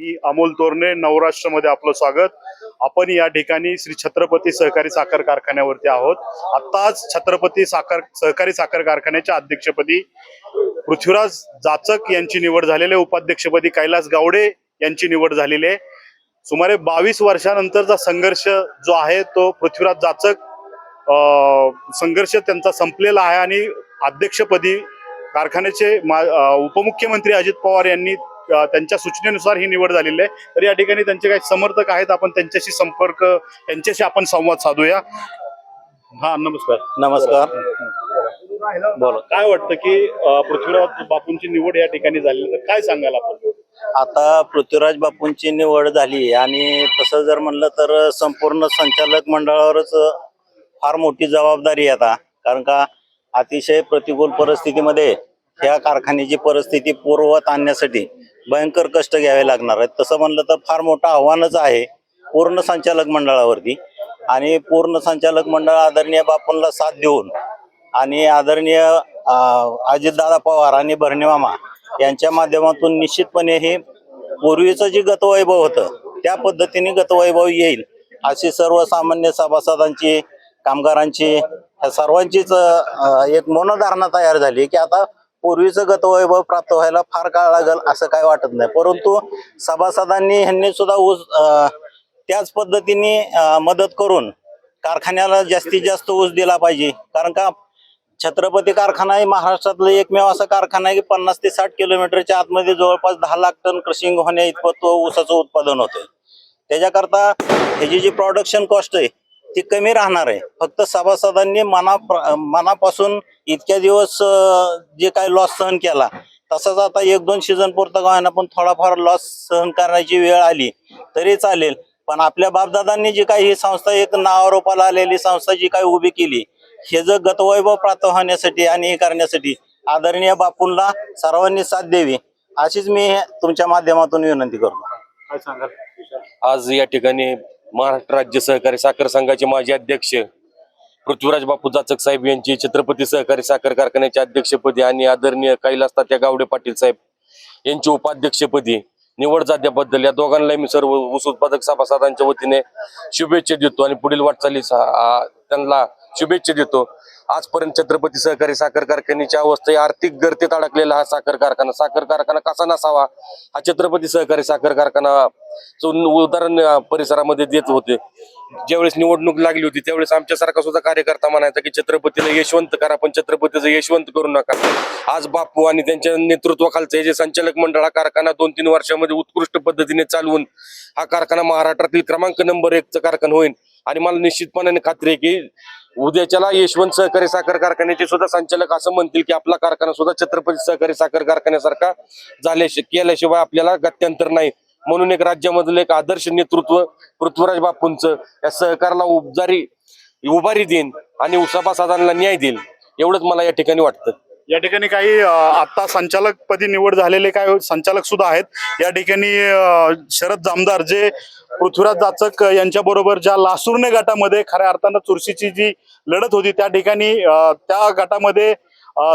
मी अमोल तोरणे नवराष्ट्रमध्ये आपलं स्वागत. आपण या ठिकाणी श्री छत्रपती सहकारी साखर कारखान्यावरती आहोत. आत्ताच छत्रपती साखर सहकारी साखर कारखान्याच्या अध्यक्षपदी पृथ्वीराज जाचक यांची निवड झालेली आहे. उपाध्यक्षपदी कैलास गावडे यांची निवड झालेली आहे. सुमारे बावीस वर्षानंतरचा संघर्ष जो आहे तो पृथ्वीराज जाचक संघर्ष त्यांचा संपलेला आहे आणि अध्यक्षपदी कारखान्याचे मा- उपमुख्यमंत्री अजित पवार यांनी त्यांच्या सूचनेनुसार ही निवड झालेली आहे. तर या ठिकाणी त्यांचे काही समर्थक आहेत. आपण त्यांच्याशी संपर्क त्यांच्याशी आपण संवाद साधूया. हा नमस्कार. नमस्कार. बोला. काय वाटतं की पृथ्वीराज बापूंची निवड या ठिकाणी झाली तर काय सांगाल आपण? आता पृथ्वीराज बापूंची निवड झाली आणि तसं जर म्हणलं तर संपूर्ण संचालक मंडळावरच फार मोठी जबाबदारी आहे आता. कारण का अतिशय प्रतिकूल परिस्थितीमध्ये ह्या कारखान्याची परिस्थिती पूर्ववत आणण्यासाठी भयंकर कष्ट घ्यावे लागणार आहेत. तसं म्हणलं तर फार मोठं आव्हानच आहे पूर्ण संचालक मंडळावरती. आणि पूर्ण संचालक मंडळ आदरणीय बापूंना साथ देऊन आणि आदरणीय अजितदादा पवार आणि भरणेमामा यांच्या माध्यमातून निश्चितपणे हे पूर्वीचं जे गतवैभव होतं त्या पद्धतीने गतवैभव येईल अशी सर्वसामान्य सभासदांची कामगारांची ह्या सर्वांचीच एक मनोधारणा तयार झाली की आता पूर्वीचं गतवैभव प्राप्त व्हायला फार काळ लागेल असं काय वाटत नाही. परंतु सभासदांनी ह्यांनी सुद्धा ऊस त्याच पद्धतीने मदत करून कारखान्याला जास्तीत जास्त ऊस दिला पाहिजे. कारण का? छत्रपती कारखाना हे महाराष्ट्रातलं एकमेव असा कारखाना आहे की पन्नास ते साठ किलोमीटरच्या आतमध्ये जवळपास दहा लाख टन क्रशिंग होण्या इतपत ऊसाचं उत्पादन होतं त्याच्याकरता ह्याची जी प्रोडक्शन कॉस्ट आहे ती कमी राहणार आहे. फक्त सभासदांनी मना मनापासून इतक्या दिवस जे काही लॉस सहन केला तसाच आता एक दोन सीझन पुरता का होईना पण थोडाफार लॉस सहन करण्याची वेळ आली तरी चालेल. पण आपल्या बापदादांनी जी काही ही संस्था एक नावारोपाला आलेली संस्था जी काही उभी केली हे जर गतवैभव प्राप्त होण्यासाठी आणि हे करण्यासाठी आदरणीय बापूंना सर्वांनी साथ द्यावी अशीच मी तुमच्या माध्यमातून विनंती करतो काय सांगाल? आज या ठिकाणी महाराष्ट्र राज्य सहकारी साखर संघाचे माजी अध्यक्ष पृथ्वीराज बापू जाचक साहेब यांची छत्रपती सहकारी साखर कारखान्याच्या अध्यक्षपदी आणि आदरणीय कैलास तात्या गावडे पाटील साहेब यांची उपाध्यक्षपदी निवड जात्याबद्दल या दोघांना मी सर्व ऊस उत्पादक सभासदांच्या वतीने शुभेच्छा देतो आणि पुढील वाटचालीस त्यांना शुभेच्छा देतो. आजपर्यंत छत्रपती सहकारी साखर कारखान्याची अवस्था आर्थिक गर्तेत अडकलेला हा साखर कारखाना. साखर कारखाना कसा नसावा? हा छत्रपती सहकारी साखर कारखाना उदाहरण परिसरामध्ये देत होते. ज्यावेळेस निवडणूक लागली होती त्यावेळेस आमच्यासारखा सुद्धा कार्यकर्ता म्हणायचा की छत्रपतीला यशवंत करा पण छत्रपतीचं यशवंत करू नका. आज बापू आणि त्यांच्या नेतृत्वाखालचे जे संचालक मंडळ हा कारखाना दोन तीन वर्षामध्ये उत्कृष्ट पद्धतीने चालवून हा कारखाना महाराष्ट्रातील क्रमांक नंबर एकचा कारखाना होईल आणि मला निश्चितपणाने खात्री आहे की उद्याच्याला यशवंत सहकारी साखर कारखान्याचे सुद्धा संचालक असं म्हणतील की आपला कारखाना सुद्धा छत्रपती सहकारी साखर कारखान्यासारखा झाल्या केल्याशिवाय आपल्याला गत्यंतर नाही. म्हणून एक राज्यामधलं एक आदर्श नेतृत्व पृथ्वीराज बापूंचं या सहकाराला उभारी उभारी देईन आणि सभासदांना न्याय देईल. एवढंच मला या ठिकाणी वाटतं. या ठिकाणी काही आता संचालकपदी निवड झालेले काही संचालक सुद्धा आहेत. या ठिकाणी शरद जामदार जे पृथ्वीराज जाचक यांच्याबरोबर ज्या लासुर्णे गटामध्ये खऱ्या अर्थानं चुरशीची जी लढत होती त्या ठिकाणी त्या गटामध्ये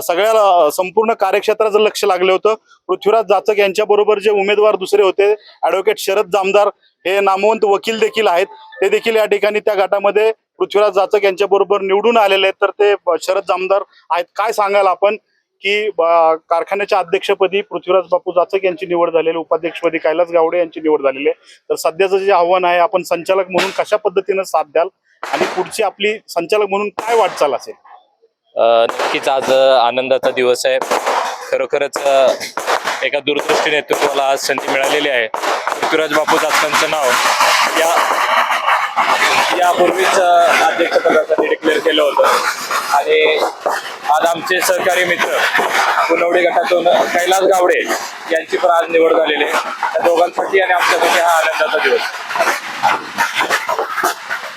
सगळ्या संपूर्ण कार्यक्षेत्राचं लक्ष लागलं होतं. पृथ्वीराज जाचक यांच्याबरोबर जे उमेदवार दुसरे होते ॲडव्होकेट शरद जामदार हे नामवंत वकील देखील आहेत. ते देखील या ठिकाणी त्या गटामध्ये पृथ्वीराज जाचक यांच्या बरोबर निवडून आलेले आहेत. तर ते शरद जामदार आहेत. काय सांगाल आपण की कारखान्याच्या अध्यक्षपदी पृथ्वीराज बापू जाचक यांची निवड झालेली उपाध्यक्षपदी कैलास गावडे यांची निवड झालेली आहे. तर सध्याचं जे आव्हान आहे आपण संचालक म्हणून कशा पद्धतीनं साथ द्याल आणि पुढची आपली संचालक म्हणून काय वाटचाल असेल? नक्कीच आज आनंदाचा दिवस आहे. खरोखरच एका दूरदृष्टी नेतृत्वाला आज संधी मिळालेली आहे. पृथ्वीराज बापू जाचकांचं नाव या यापूर्वीच अध्यक्षपदासाठी डिक्लेअर केलं होतं. आणि आज आमचे सहकारी मित्र पुनवडी गटातून कैलास गावडे यांची पण आज निवड झालेली आहे. त्या दोघांसाठी आणि आमच्यासाठी हा आनंदाचा दिवस.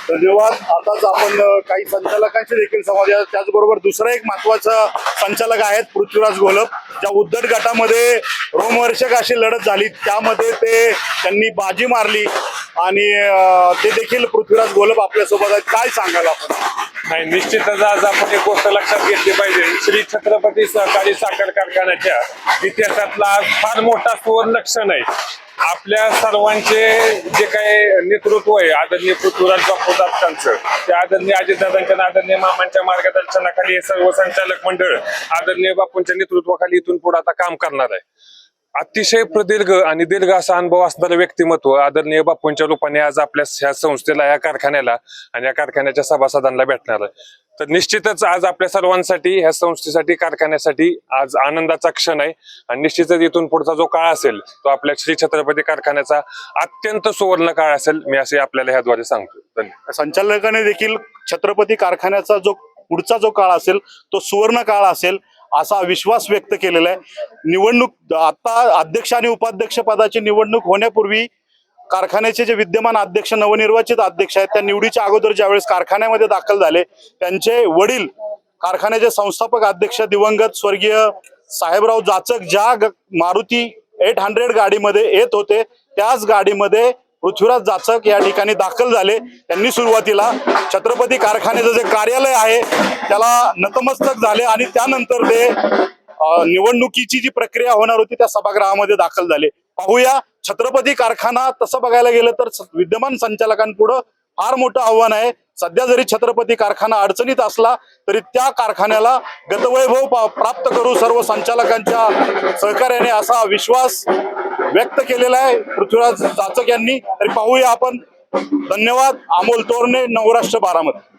धन्यवाद. आताच आपण काही संचालकांशी देखील संवाद त्याचबरोबर दुसरा एक महत्त्वाचा संचालक आहेत पृथ्वीराज घोलप ज्या उद्धट गटामध्ये रोमवर्षक अशी लढत झाली. त्यामध्ये ते त्यांनी बाजी मारली. आणि ते देखील पृथ्वीराज गोलप आपल्यासोबत आहेत. काय सांगाल आपण? नाही निश्चितच आज आपण एक गोष्ट लक्षात घेतली पाहिजे. श्री छत्रपती सहकारी साखर कारखान्याच्या इतिहासातला आज फार मोठा सुवर्ण क्षण आहे. आपल्या सर्वांचे जे काही नेतृत्व आहे आदरणीय पृथ्वीराज बापू दासकांचं ते आदरणीय अजितदादांच्या आदरणीय मामांच्या मार्गदर्शनाखाली हे सर्व संचालक मंडळ आदरणीय बापूंच्या नेतृत्वाखाली इथून पुढे आता काम करणार आहे. अतिशय प्रदीर्घ आणि दीर्घ असा अनुभव असणारं व्यक्तिमत्व आदरणीय बापूंच्या रूपाने आज आपल्या ह्या संस्थेला या कारखान्याला आणि या कारखान्याच्या सभासदांना भेटणार आहे. तर निश्चितच आज आपल्या सर्वांसाठी ह्या संस्थेसाठी कारखान्यासाठी आज आनंदाचा क्षण आहे. आणि निश्चितच इथून पुढचा जो काळ असेल तो आपल्या श्री छत्रपती कारखान्याचा अत्यंत सुवर्ण काळ असेल मी असे आपल्याला ह्याद्वारे सांगतो. धन्यवाद. संचालकाने देखील छत्रपती कारखान्याचा जो पुढचा जो काळ असेल तो सुवर्ण काळ असेल. असा विश्वास व्यक्त केलेला आहे. निवडणूक आता अध्यक्ष आणि उपाध्यक्ष पदाची निवडणूक होण्यापूर्वी कारखान्याचे जे विद्यमान अध्यक्ष नवनिर्वाचित अध्यक्ष आहेत त्या निवडीच्या अगोदर ज्यावेळेस कारखान्यामध्ये दाखल झाले त्यांचे वडील कारखान्याचे संस्थापक अध्यक्ष दिवंगत स्वर्गीय साहेबराव जाचक ज्या मारुती एट हंड्रेड गाडीमध्ये येत होते त्याच गाडीमध्ये पृथ्वीराज जाचक या ठिकाणी दाखल झाले. त्यांनी सुरुवातीला छत्रपती कारखान्याचं जे कार्यालय आहे त्याला नतमस्तक झाले आणि त्यानंतर ते निवडणुकीची जी प्रक्रिया होणार होती त्या सभागृहामध्ये दाखल झाले. पाहूया छत्रपती कारखाना तसं बघायला गेलं तर विद्यमान संचालकांपुढं फार मोठं आव्हान आहे. सध्या जरी छत्रपती कारखाना अडचणीत असला तरी त्या कारखान्याला गतवैभव प्राप्त करू सर्व संचालकांच्या सहकार्याने असा विश्वास व्यक्त केलेला आहे. पृथ्वीराज जाचक यांनी. तरी पाहूया आपण. धन्यवाद. अमोल तोरणे नवराष्ट्र बारामती.